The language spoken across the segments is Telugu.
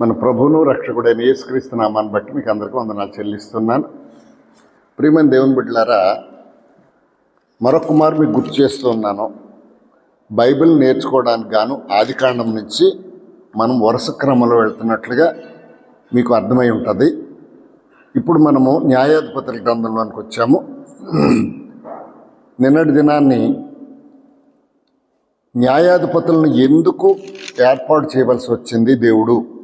మన ప్రభువును రక్షకుడైన యేసుక్రీస్తు నామాన్ని బట్టి మీకు అందరికీ వందనాలు చెల్లిస్తున్నాను. ప్రియమైన దేవుని బిడ్డలారా మరొక మారు మీకు గుర్తు చేస్తూ ఉన్నాను. బైబిల్ నేర్చుకోవడానికి గాను ఆదికాండం నుంచి మనం వరుస క్రమంలో వెళ్తున్నట్లుగా మీకు అర్థమై ఉంటుంది. ఇప్పుడు మనము న్యాయాధిపతుల గ్రంథంలోనికి వచ్చాము. నిన్నటి దినాన్ని న్యాయాధిపతులను ఎందుకు ఏర్పాటు చేయవలసి వచ్చింది దేవుడు?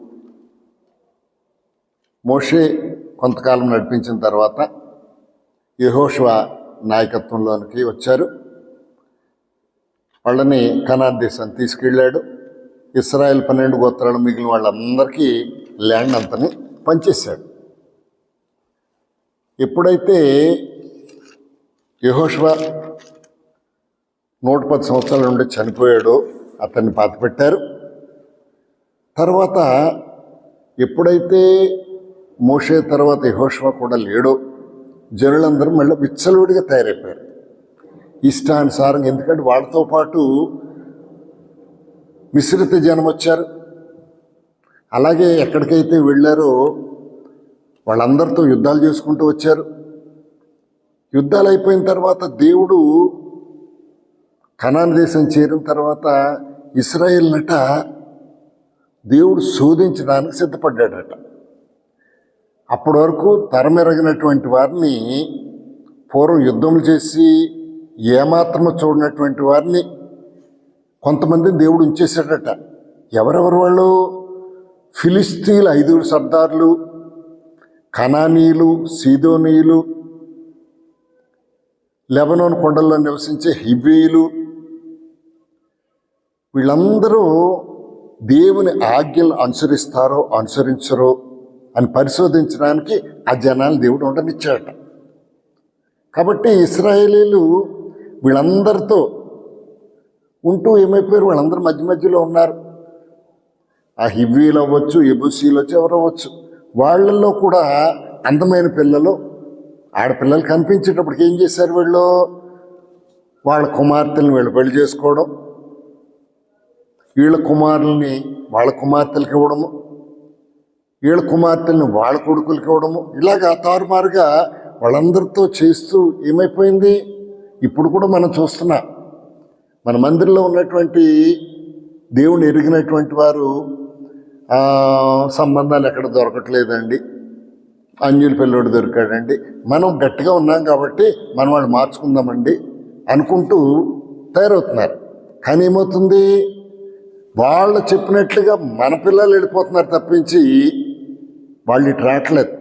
మోషే కొంతకాలం నడిపించిన తర్వాత యహోష్వ నాయకత్వంలోనికి వచ్చారు. వాళ్ళని కనాడ్ దేశం తీసుకెళ్ళాడు. ఇస్రాయల్ పన్నెండు గోత్రాలు మిగిలిన వాళ్ళందరికీ ల్యాండ్ అంతని పంచేశాడు. ఎప్పుడైతే యహోష్వ నూట పది సంవత్సరాల నుండి చనిపోయాడో అతన్ని పాతపెట్టారు. తర్వాత ఎప్పుడైతే మోషే తర్వాత యహోష్వ కూడా లేడు. జనులందరూ మళ్ళీ విచ్చలవిడిగా తయారైపోయారు. ఇష్టానుసారంగా ఎందుకంటే వాళ్ళతో పాటు మిశ్రిత జనం వచ్చారు. అలాగే ఎక్కడికైతే వెళ్ళారో వాళ్ళందరితో యుద్ధాలు చేసుకుంటూ వచ్చారు. యుద్ధాలు అయిపోయిన తర్వాత దేవుడు కనాన్ దేశం చేరిన తర్వాత ఇస్రాయేల్ నట దేవుడు శోధించడానికి సిద్ధపడ్డాడట. అప్పటి వరకు తరమెరగినటువంటి వారిని పూర్వం యుద్ధములు చేసి ఏమాత్రము చూడనటువంటి వారిని కొంతమంది దేవుడు ఉంచేశాడట. ఎవరెవరు వాళ్ళు? ఫిలిస్తీన్ల ఐదుగురు సర్దార్లు కనానీయులు సీదోనీయులు లెబనోన్ కొండల్లో నివసించే హివ్వీలు వీళ్ళందరూ దేవుని ఆజ్ఞలు అనుసరిస్తారో అనుసరించరో అని పరిశోధించడానికి ఆ జనాలు దేవుడు ఉండనిచ్చాడట కాబట్టి ఇస్రాయేలీలు వీళ్ళందరితో ఉంటూ ఏమైపోయారు? వాళ్ళందరూ మధ్య మధ్యలో ఉన్నారు. ఆ హివ్వీలు అవ్వచ్చు ఎబుసీలు వచ్చి ఎవరు అవ్వచ్చు. వాళ్ళల్లో కూడా అందమైన పిల్లలు ఆడపిల్లలు కనిపించేటప్పటికి ఏం చేశారు వీళ్ళు? వాళ్ళ కుమార్తెలను వీళ్ళు పెళ్ళి చేసుకోవడం వీళ్ళ కుమారుల్ని వాళ్ళ కుమార్తెలకు ఇవ్వడము వీళ్ళ కుమార్తెల్ని వాళ్ళ కొడుకులకి ఇవ్వడము. ఇలాగా తారుమారుగా వాళ్ళందరితో చేస్తూ ఏమైపోయింది? ఇప్పుడు కూడా మనం చూస్తున్నా మన మందిరంలో ఉన్నటువంటి దేవుని ఎరిగినటువంటి వారు సంబంధాలు ఎక్కడ దొరకట్లేదండి. అన్యుల పిల్లోడు దొరికాడండి. మనం గట్టిగా ఉన్నాం కాబట్టి మనం వాళ్ళు మార్చుకుందామండి అనుకుంటూ తయారవుతున్నారు. కానీ ఏమవుతుంది? వాళ్ళు చెప్పినట్లుగా మన పిల్లలు వెళ్ళిపోతున్నారు తప్పించి వాళ్ళు ఇటు రావట్లేదు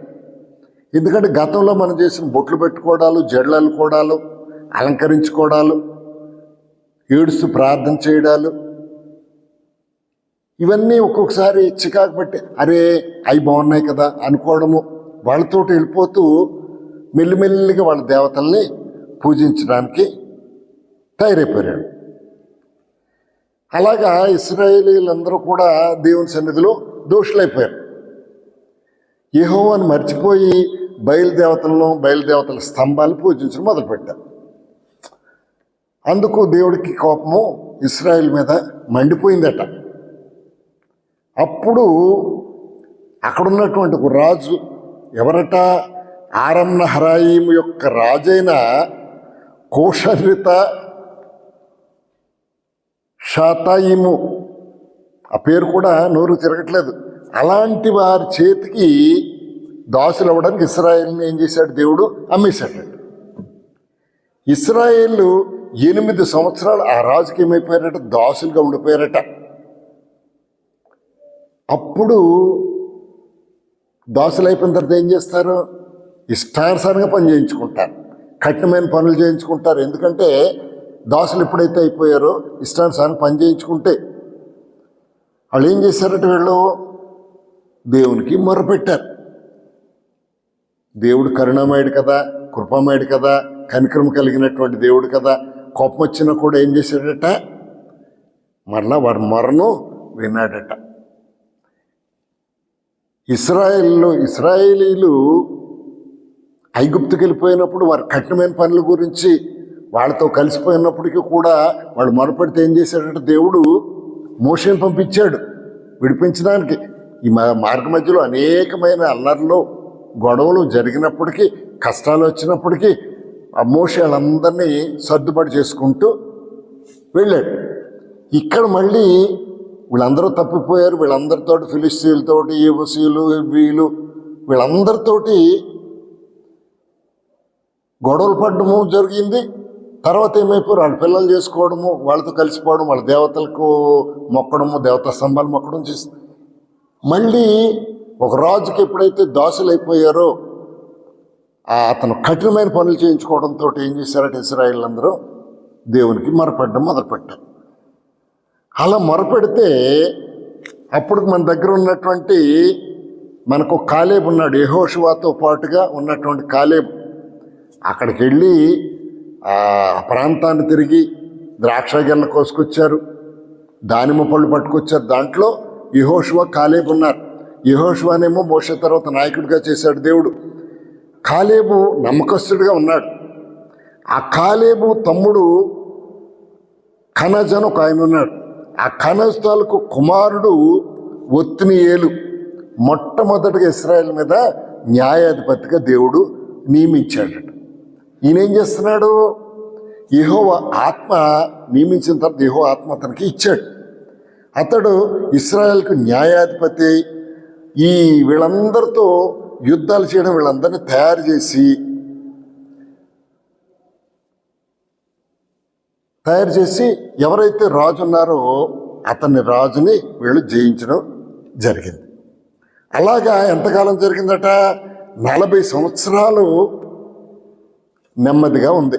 ఎందుకంటే గతంలో మనం చేసిన బొట్లు పెట్టుకోవడాలు జడలు అల్లుకోవడాలు అలంకరించుకోవడాలు ఏడుస్తూ ప్రార్థన చేయడాలు ఇవన్నీ ఒక్కొక్కసారి చికాకు పెట్టి అరే అవి బాగున్నాయి కదా అనుకోవడము. వాళ్ళతోటి వెళ్ళిపోతూ మెల్లిమెల్లిగా వాళ్ళ దేవతల్ని పూజించడానికి తయారైపోయాడు అలాగా ఇస్రాయేలీలందరూ కూడా దేవుని సన్నిధిలో దోషులైపోయారు. యెహోవాను మర్చిపోయి బయలుదేవతలను బయలుదేవతల స్తంభాలు పూజించడం మొదలుపెట్టారు. అందుకు దేవుడికి కోపము ఇస్రాయిల్ మీద మండిపోయిందట. అప్పుడు అక్కడున్నటువంటి ఒక రాజు ఎవరట? ఆరమ్నహరాయిము యొక్క రాజైన కోషరిత షాతాయిము. ఆ పేరు కూడా నోరు తిరగట్లేదు. అలాంటి వారి చేతికి దాసులు అవ్వడానికి ఇస్రాయేల్ని ఏం చేశాడు దేవుడు? అమ్మేశాడు. ఇస్రాయేల్ ఎనిమిది సంవత్సరాలు ఆ రాజుకి ఏమైపోయారట దాసులుగా ఉండిపోయారట. అప్పుడు దాసులు అయిపోయిన తర్వాత ఏం చేస్తారు? ఇష్టానుసారంగా పని చేయించుకుంటారు. కఠినమైన పనులు చేయించుకుంటారు. ఎందుకంటే దాసులు ఎప్పుడైతే అయిపోయారో ఇష్టానుసారంగా పని చేయించుకుంటే వాళ్ళు ఏం చేశారట వీళ్ళు? దేవునికి మొరపెట్టారు. దేవుడు కరుణామయుడు కదా కృపమయుడు కదా కనికరం కలిగినటువంటి దేవుడు కదా కోపం వచ్చినా కూడా ఏం చేశాడట? మరలా వారి మొరను విన్నాడట. ఇస్రాయేల్లో ఇస్రాయేలీలు ఐగుప్తుకి వెళ్ళిపోయినప్పుడు వారి కఠినమైన పనుల గురించి వాళ్ళతో కలిసిపోయినప్పటికీ కూడా వాళ్ళు మొరపడితే ఏం చేశాడంటే? దేవుడు మోషన్ పంపించాడు విడిపించడానికి. ఈ మా- మార్గ మధ్యలో అనేకమైన అల్లర్లు గొడవలు జరిగినప్పటికీ కష్టాలు వచ్చినప్పటికీ ఆ మోషాలందరినీ వాళ్ళందరినీ సర్దుబాటు చేసుకుంటూ వెళ్ళాడు. ఇక్కడ మళ్ళీ వీళ్ళందరూ తప్పిపోయారు. వీళ్ళందరితోటి ఫిలిస్తీన్లతోటి ఏబుసీలు వీలు వీళ్ళందరితోటి గొడవలు పడడము జరిగింది. తర్వాత ఏమైపోయారు? వాళ్ళ పిల్లలు చేసుకోవడము వాళ్ళతో కలిసిపోవడం వాళ్ళ దేవతలకు మొక్కడము దేవతా స్తంభాలు మొక్కడం చేసి మళ్ళీ ఒక రాజుకి ఎప్పుడైతే దాసులు అయిపోయారో అతను కఠినమైన పనులు చేయించుకోవడంతో ఏం చేశారంటే ఇస్రాయిల్ అందరూ దేవునికి మొరపెట్టడం మొదలుపెట్టారు. అలా మొరపెడితే అప్పుడు మన దగ్గర ఉన్నటువంటి మనకు కాలేబు ఉన్నాడు యహోషువాతో పాటుగా ఉన్నటువంటి కాలేబు. అక్కడికి వెళ్ళి ఆ ప్రాంతాన్ని తిరిగి ద్రాక్ష గెల్ల కోసుకొచ్చారు దానిమ్మ పళ్ళు పట్టుకొచ్చారు. దాంట్లో యహోషువ కాలేబు ఉన్నారు. యహోషువానేమో మోస తర్వాత నాయకుడిగా చేశాడు దేవుడు. కాలేబు నమ్మకస్తుడిగా ఉన్నాడు. ఆ కాలేబు తమ్ముడు కనజ్ అని ఒక ఆయన ఉన్నాడు. ఆ కనజ్ తాలూకు కుమారుడు ఒత్తినియేలు మొట్టమొదటిగా ఇస్రాయల్ మీద న్యాయాధిపతిగా దేవుడు నియమించాడట. ఈయన ఏం చేస్తున్నాడు? యహో ఆత్మ నియమించిన తర్వాత యహో ఆత్మ అతనికి ఇచ్చాడు. అతడు ఇస్రాయల్కు న్యాయాధిపతి అయి ఈ వీళ్ళందరితో యుద్ధాలు చేయడం వీళ్ళందరినీ తయారు చేసి తయారు చేసి ఎవరైతే రాజు ఉన్నారో అతన్ని రాజుని వీళ్ళు జయించడం జరిగింది. అలాగా ఎంతకాలం జరిగిందట? నలభై సంవత్సరాలు నెమ్మదిగా ఉంది.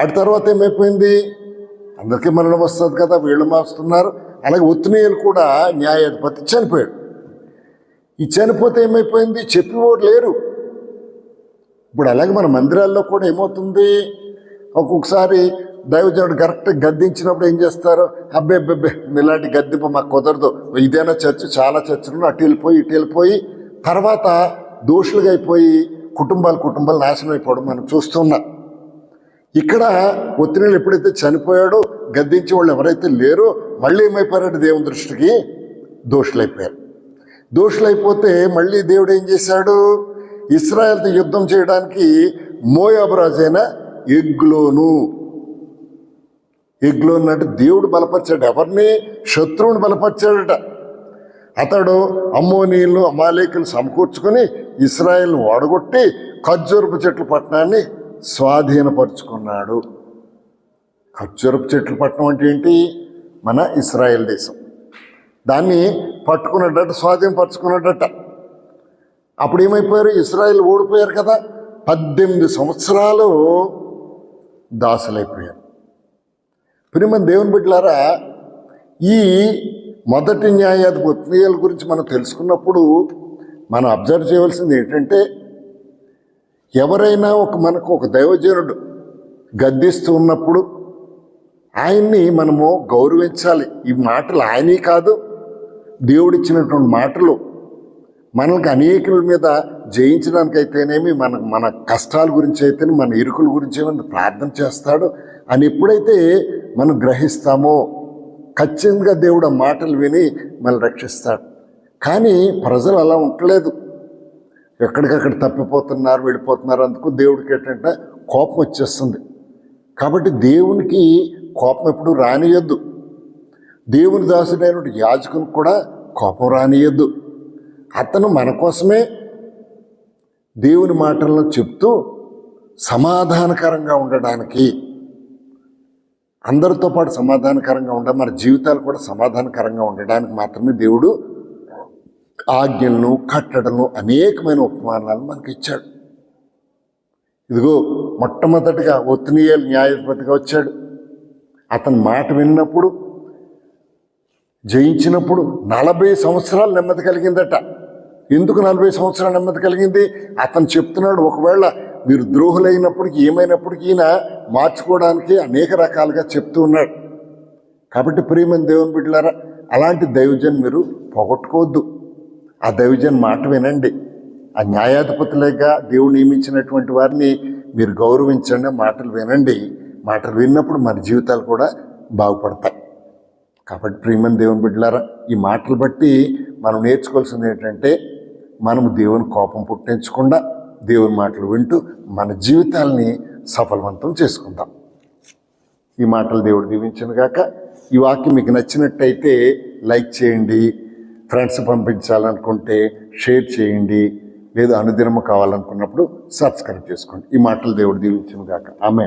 అటు తర్వాత ఏమైపోయింది? అందరికీ మరణం వస్తుంది కదా వీళ్ళు మాస్తున్నారు అలాగే ఉత్నీయులు కూడా న్యాయాధిపతి చనిపోయాడు. ఈ చనిపోతే ఏమైపోయింది? చెప్పేవాడు లేరు. ఇప్పుడు అలాగే మన మందిరాల్లో కూడా ఏమవుతుంది? ఒక్కొక్కసారి దైవజనుడు కరెక్ట్ గద్దించినప్పుడు ఏం చేస్తారు? అబ్బే అబ్బే ఇలాంటి గద్దింపు మాకు కుదరదు. ఇదేనా చర్చ్? చాలా చర్చలు అటు వెళ్ళిపోయి ఇటు వెళ్ళిపోయి తర్వాత దోషులుగా అయిపోయి కుటుంబాలు కుటుంబాలు నాశనం అయిపోవడం మనం చూస్తున్నాం ఇక్కడ ఒత్తిడిలు ఎప్పుడైతే చనిపోయాడో గద్దించే వాళ్ళు ఎవరైతే లేరో మళ్ళీ ఏమైపోయారంటే దేవుని దృష్టికి దోషులైపోయారు. దోషులైపోతే మళ్ళీ దేవుడు ఏం చేశాడు? ఇస్రాయల్తో యుద్ధం చేయడానికి మోయాబరాజైన ఎగ్లోను. ఎగ్లోను అంటే దేవుడు బలపరిచాడు. ఎవరిని? శత్రువుని బలపరిచాడట. అతడు అమ్మోనీయులను అమాలేకులు సమకూర్చుకొని ఇస్రాయేల్ను ఓడగొట్టి ఖర్జూరపు చెట్ల పట్టణాన్ని స్వాధీనపరుచుకున్నాడు. ఖర్జూరపు చెట్ల పట్టణం అంటే ఏంటి? మన ఇస్రాయల్ దేశం. దాన్ని పట్టుకున్నట్ట స్వాధీనపరచుకున్నట్ట అప్పుడు ఏమైపోయారు ఇస్రాయిల్ ఓడిపోయారు కదా. పద్దెనిమిది సంవత్సరాలు దాసులైపోయారు. ప్రియమైన దేవుని బిడ్డలారా ఈ మొదటి న్యాయాధిపతి గురించి మనం తెలుసుకున్నప్పుడు మనం అబ్జర్వ్ చేయవలసింది ఏంటంటే ఎవరైనా ఒక మనకు ఒక దైవజనుడు గద్దిస్తూ ఉన్నప్పుడు ఆయన్ని మనము గౌరవించాలి. ఈ మాటలు ఆయనే కాదు దేవుడిచ్చినటువంటి మాటలు మనకి అనేకుల మీద జయించడానికి అయితేనేమి మన మన కష్టాల గురించి అయితేనే మన ఇరుకుల గురించి ఏమైనా ప్రార్థన చేస్తాడు అని ఎప్పుడైతే మనం గ్రహిస్తామో ఖచ్చితంగా దేవుడు ఆ మాటలు విని మనల్ని రక్షిస్తాడు. కానీ ప్రజలు అలా ఉండలేదు. ఎక్కడికక్కడ తప్పిపోతున్నారు వెళ్ళిపోతున్నారు అందుకు దేవుడికి ఏంటంటే కోపం వచ్చేస్తుంది. కాబట్టి దేవునికి కోపం ఎప్పుడు రానియొద్దు. దేవుని దాసుడైన యాజకునికి కూడా కోపం రానియద్దు. అతను మన కోసమే దేవుని మాటలను చెప్తూ సమాధానకరంగా ఉండడానికి అందరితో పాటు సమాధానకరంగా ఉండ మన జీవితాలు కూడా సమాధానకరంగా ఉండడానికి మాత్రమే దేవుడు ఆజ్ఞలను కట్టడలను అనేకమైన ఉపమానాలను మనకి ఇచ్చాడు ఇదిగో మొట్టమొదటిగా ఒత్తినీయల్ న్యాయాధిపతిగా వచ్చాడు. అతని మాట విన్నప్పుడు జయించినప్పుడు నలభై సంవత్సరాలు నెమ్మది కలిగిందట. ఎందుకు నలభై సంవత్సరాలు నెమ్మది కలిగింది? అతను చెప్తున్నాడు ఒకవేళ మీరు ద్రోహులైనప్పటికీ ఏమైనప్పటికీ ఈయన మార్చుకోవడానికి అనేక రకాలుగా చెప్తూ ఉన్నాడు. కాబట్టి ప్రియమైన దేవుని బిడ్డలారా అలాంటి దైవజన్ మీరు పోగొట్టుకోవద్దు. ఆ దైవజన్ మాట వినండి. ఆ న్యాయాధిపతులేగా దేవుడు నియమించినటువంటి వారిని మీరు గౌరవించండి మాటలు వినండి. మాటలు విన్నప్పుడు మన జీవితాలు కూడా బాగుపడతాయి. కాబట్టి ప్రియమని దేవుని బిడ్డలారా ఈ మాటలు బట్టి మనం నేర్చుకోవాల్సింది ఏంటంటే మనము దేవుని కోపం పుట్టించకుండా దేవుని మాటలు వింటూ మన జీవితాల్ని సఫలవంతం చేసుకుందాం. ఈ మాటలు దేవుడు దీవించను గాక. ఈ వాక్యం మీకు నచ్చినట్టయితే లైక్ చేయండి ఫ్రెండ్స్ పంపించాలనుకుంటే షేర్ చేయండి లేదా అనుదినము కావాలనుకున్నప్పుడు సబ్స్క్రైబ్ చేసుకోండి. ఈ మాటలు దేవుడు దీవించను గాక. ఆమె